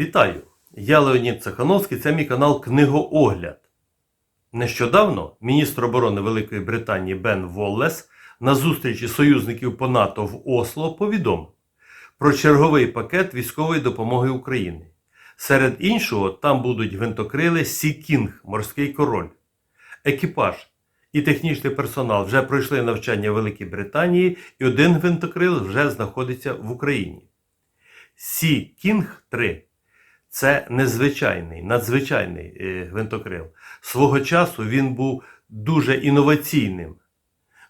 Вітаю! Я Леонід Цехановський, це мій канал Книгоогляд. Нещодавно міністр оборони Великої Британії Бен Воллес на зустрічі союзників по НАТО в Осло повідомив про черговий пакет військової допомоги Україні. Серед іншого, там будуть гвинтокрили Сі Кінг, морський король. Екіпаж і технічний персонал вже пройшли навчання в Великій Британії, і один гвинтокрил вже знаходиться в Україні. Сі Кінг 3 це незвичайний, надзвичайний е, гвинтокрил. Свого часу він був дуже інноваційним.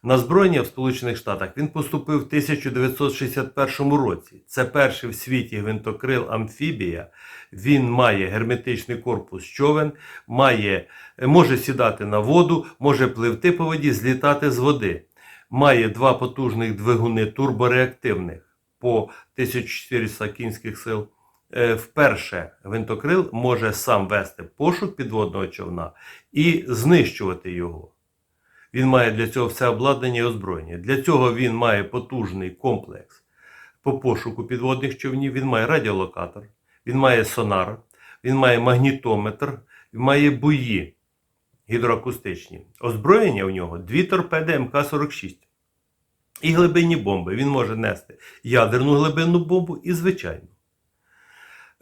На збройня в Сполучених Штатах він поступив в 1961 році. Це перший в світі гвинтокрил амфібія. Він має герметичний корпус човен, має, може сідати на воду, може пливти по воді, злітати з води. Має два потужних двигуни турбореактивних по 1400 кінських сил. Е, Вперше гвинтокрил може сам вести пошук підводного човна і знищувати його. Він має для цього все обладнання і озброєння. Для цього він має потужний комплекс по пошуку підводних човнів. Він має радіолокатор, він має сонар, він має магнітометр, він має буї гідроакустичні. Озброєння у нього дві торпеди МК-46 і глибинні бомби. Він може нести ядерну глибинну бомбу і звичайну.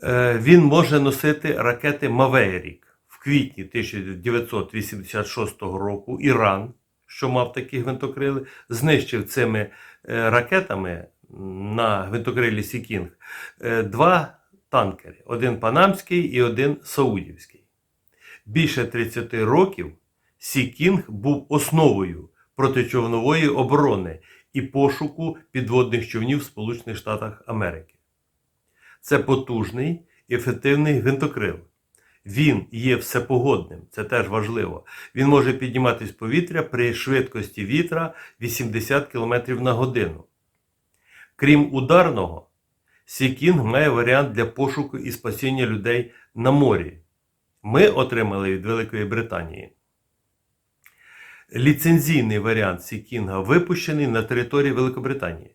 Е, Він може носити ракети Маверік. В квітні 1986 року Іран, що мав такі гвинтокрили, знищив цими е, ракетами на гвинтокрилі Сікінг е, два танкери: один панамський і один саудівський. Більше 30 років Сікінг був основою протичовнової оборони і пошуку підводних човнів в Сполучених Штатах Америки. Це потужний ефективний гвинтокрил. Він є всепогодним, це теж важливо. Він може підніматись в повітря при швидкості вітра 80 км на годину. Крім ударного, Сікінг має варіант для пошуку і спасіння людей на морі. Ми отримали від Великої Британії. Ліцензійний варіант Сікінга випущений на території Великобританії.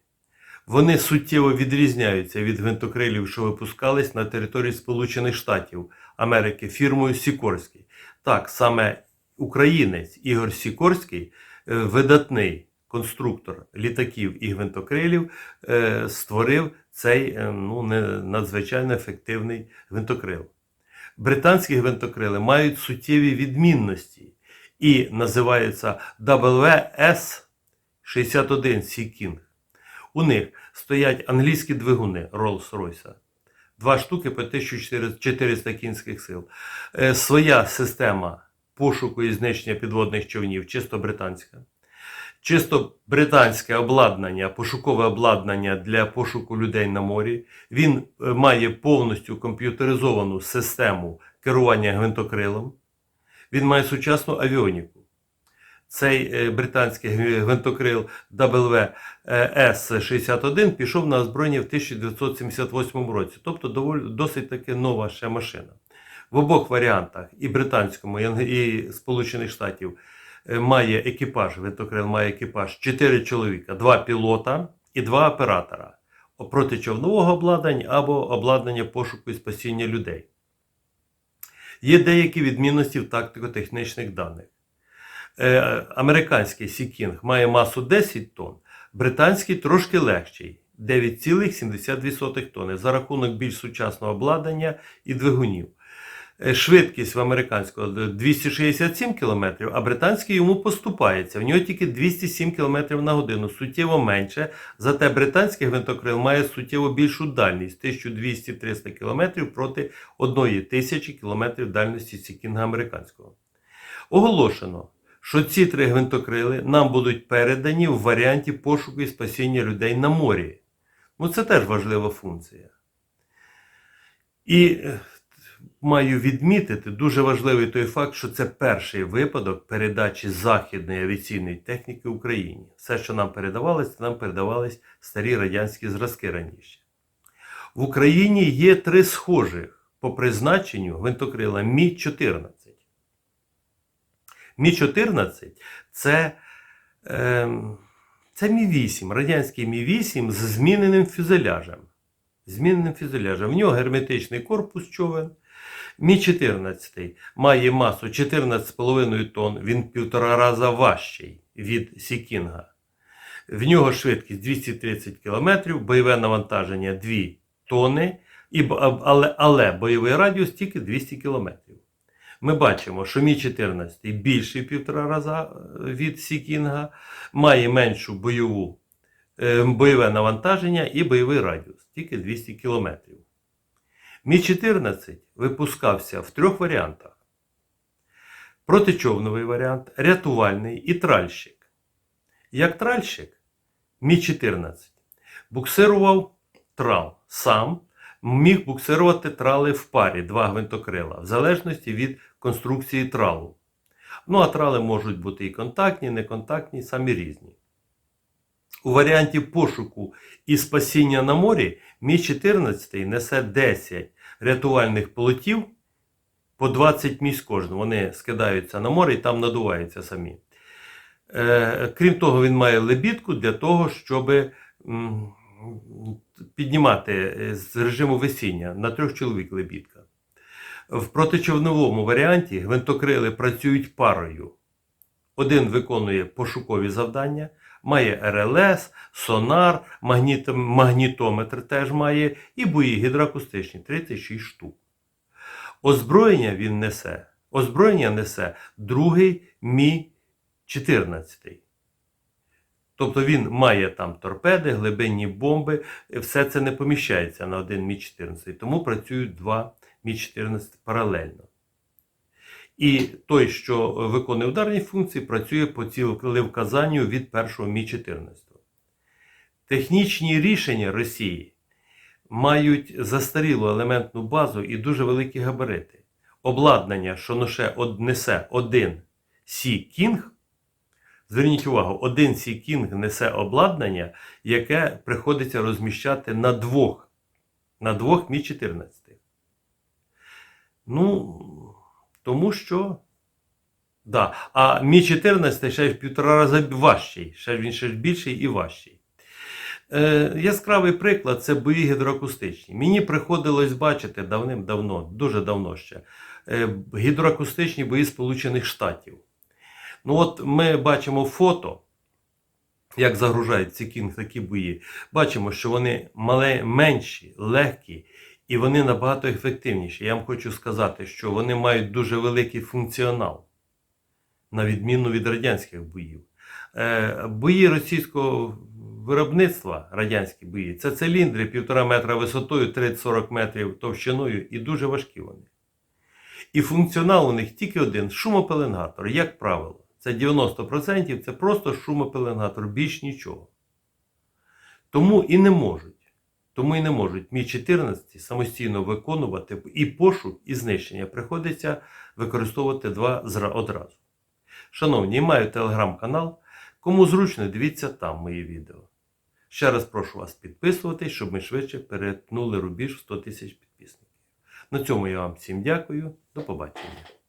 Вони суттєво відрізняються від гвинтокрилів, що випускались на території Сполучених Штатів Америки фірмою Сікорський. Так, саме українець Ігор Сікорський, е, видатний конструктор літаків і гвинтокрилів, е, створив цей е, ну, надзвичайно ефективний гвинтокрил. Британські гвинтокрили мають суттєві відмінності і називаються WS-61 Sea У них стоять англійські двигуни Rolls-Royce. Два штуки по 1400 кінських сил. Е, Своя система пошуку і знищення підводних човнів, чисто британська. Чисто британське обладнання, пошукове обладнання для пошуку людей на морі. Він е, має повністю комп'ютеризовану систему керування гвинтокрилом. Він має сучасну авіоніку. Цей е, британський гвинтокрил WS-61 пішов на озброєння в 1978 році, тобто доволі, досить таки нова ще машина. В обох варіантах, і британському, і, Сполучених Штатів, е, має екіпаж, гвинтокрил має екіпаж 4 чоловіка, 2 пілота і 2 оператора протичовнового обладнання або обладнання пошуку і спасіння людей. Є деякі відмінності в тактико-технічних даних. Е, американський Сікінг має масу 10 тонн, британський трошки легший 9,72 тонни за рахунок більш сучасного обладнання і двигунів. Е, Швидкість в американського 267 км, а британський йому поступається. В нього тільки 207 км на годину, суттєво менше. Зате британський гвинтокрил має суттєво більшу дальність 1200-300 км проти 1000 км дальності Сікінга американського. Оголошено, що ці три гвинтокрили нам будуть передані в варіанті пошуку і спасіння людей на морі. Ну, це теж важлива функція. І е, маю відмітити дуже важливий той факт, що це перший випадок передачі західної авіаційної техніки Україні. Все, що нам передавалось, нам передавались старі радянські зразки раніше. В Україні є три схожих по призначенню гвинтокрила Мі-14. Мі-14 це, е, це Мі-8, радянський Мі-8 з зміненим фюзеляжем. змінним фюзеляжем. В нього герметичний корпус човен. Мі 14 має масу 14,5 тонн, він півтора раза важчий від Сікінга. В нього швидкість 230 км, бойове навантаження 2 тонни, але, але бойовий радіус тільки 200 км. Ми бачимо, що Мі 14 більший півтора раза е, від Сікінга, має меншу бойову, е, бойове навантаження і бойовий радіус тільки 200 км. Мі 14 випускався в трьох варіантах: протичовновий варіант, рятувальний і тральщик. Як тральщик, Мі 14 буксирував трал сам, міг буксирувати трали в парі, два гвинтокрила, в залежності від конструкції тралу. Ну, а трали можуть бути і контактні, і неконтактні, самі різні. У варіанті пошуку і спасіння на морі Мі 14 несе 10 рятувальних плотів по 20 місць кожному. Вони скидаються на море і там надуваються самі. Е, крім того, він має лебідку для того, щоб піднімати е, з режиму весіння на трьох чоловік лебідка. В протичовновому варіанті гвинтокрили працюють парою. Один виконує пошукові завдання, має РЛС, сонар, магніт- магнітометр теж має, і бої гідроакустичні 36 штук. Озброєння він несе. Озброєння несе другий Мі 14. Тобто він має там торпеди, глибинні бомби, все це не поміщається на один Мі 14, тому працюють два Мі 14 паралельно. І той, що виконує ударні функції, працює по цілевказанню від першого Мі 14. Технічні рішення Росії мають застарілу елементну базу і дуже великі габарити. Обладнання, що несе один Сі Кінг, зверніть увагу, один Сі Кінг несе обладнання, яке приходиться розміщати на двох, на двох Мі 14. Ну, тому що. Да. А Мі 14 ще в півтора рази важчий, ще він ще більший і важчий. Е, яскравий приклад це бої гідроакустичні. Мені приходилось бачити давним-давно, дуже давно ще, е, гідроакустичні бої Сполучених Штатів. Ну от ми бачимо фото, як загружають ці кінг такі бої. Бачимо, що вони мале, менші, легкі і вони набагато ефективніші. Я вам хочу сказати, що вони мають дуже великий функціонал, на відміну від радянських боїв. Е, бої російського виробництва, радянські бої, це циліндри півтора метра висотою, 30-40 метрів товщиною і дуже важкі вони. І функціонал у них тільки один шумопеленгатор, як правило. Це 90% це просто шумопеленгатор, більш нічого. Тому і не можуть. Тому і не можуть Мі 14 самостійно виконувати і пошук, і знищення. Приходиться використовувати два одразу. Шановні, маю телеграм-канал. Кому зручно, дивіться там мої відео. Ще раз прошу вас підписуватись, щоб ми швидше перетнули рубіж в 100 тисяч підписників. На цьому я вам всім дякую. До побачення.